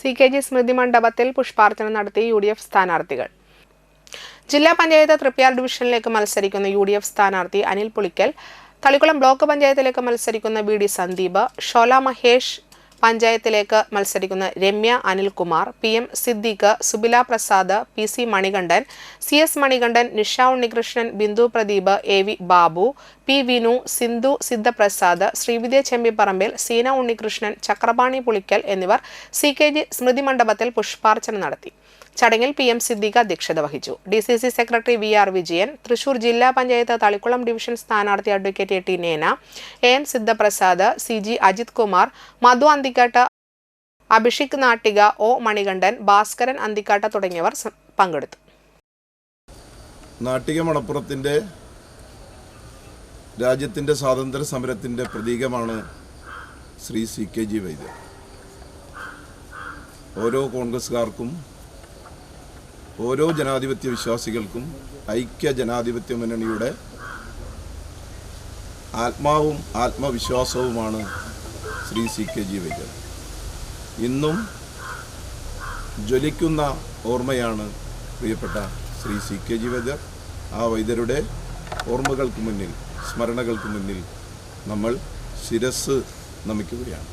C K G സ്മൃതി മണ്ഡപത്തിൽ പുഷ്പാർച്ചന നടത്തി യു ഡി എഫ് സ്ഥാനാർത്ഥികൾ. ജില്ലാ പഞ്ചായത്ത് തൃപ്യാർ ഡിവിഷനിലേക്ക് മത്സരിക്കുന്ന യു ഡി എഫ് സ്ഥാനാർത്ഥി അനിൽ പുളിക്കൽ തളിക്കുളം ബ്ലോക്ക് പഞ്ചായത്തിലേക്ക് മത്സരിക്കുന്ന വി ഡി സന്ദീപ് ഷോല മഹേഷ് പഞ്ചായത്തിലേക്ക് മത്സരിക്കുന്ന Ramya Anilkumar P M Siddique Subila Prasad P C Manikandan C S Manikandan Nisha Unnikrishnan Bindu Pradeep A V Babu P Vinu Sindhu Sidhaprasad Sreevidya Chembipparambil Seena Unnikrishnan Chakrapani Pulikkal എന്നിവർ C K G സ്മൃതി മണ്ഡപത്തിൽ പുഷ്പാർച്ചന നടത്തി. ചടങ്ങിൽ P M Siddique അധ്യക്ഷത വഹിച്ചു. D C C secretary V R Vijayan Thrissur ജില്ലാ panchayat Thalikkulam division സ്ഥാനാർത്ഥി advocate A T Nena A N Siddhaprasad C G Ajith Kumar Madhu Anthikad Abhishik Nattika O Manikandan Bhaskaran Anthikad തുടങ്ങിയവർ പങ്കെടുത്തു. നാട്ടിക മണപ്പുറത്തിന്റെ രാജ്യത്തിന്റെ സ്വാതന്ത്ര്യ സമരത്തിന്റെ പ്രതീകമാണ് Shri C K G Vaidyar. ഓരോ കോൺഗ്രസ്സുകാർക്കും ഓരോ ജനാധിപത്യ വിശ്വാസികൾക്കും ഐക്യ ജനാധിപത്യ മുന്നണിയുടെ ആത്മാവും ആത്മവിശ്വാസവുമാണ് Shri C K G Vaidyar. ഇന്നും ജ്വലിക്കുന്ന ഓർമ്മയാണ് പ്രിയപ്പെട്ട Shri C K G Vaidyar. ആ വൈദ്യരുടെ ഓർമ്മകൾക്ക് മുന്നിൽ സ്മരണകൾക്ക് മുന്നിൽ നമ്മൾ ശിരസ് നമിക്കുകയാണ്.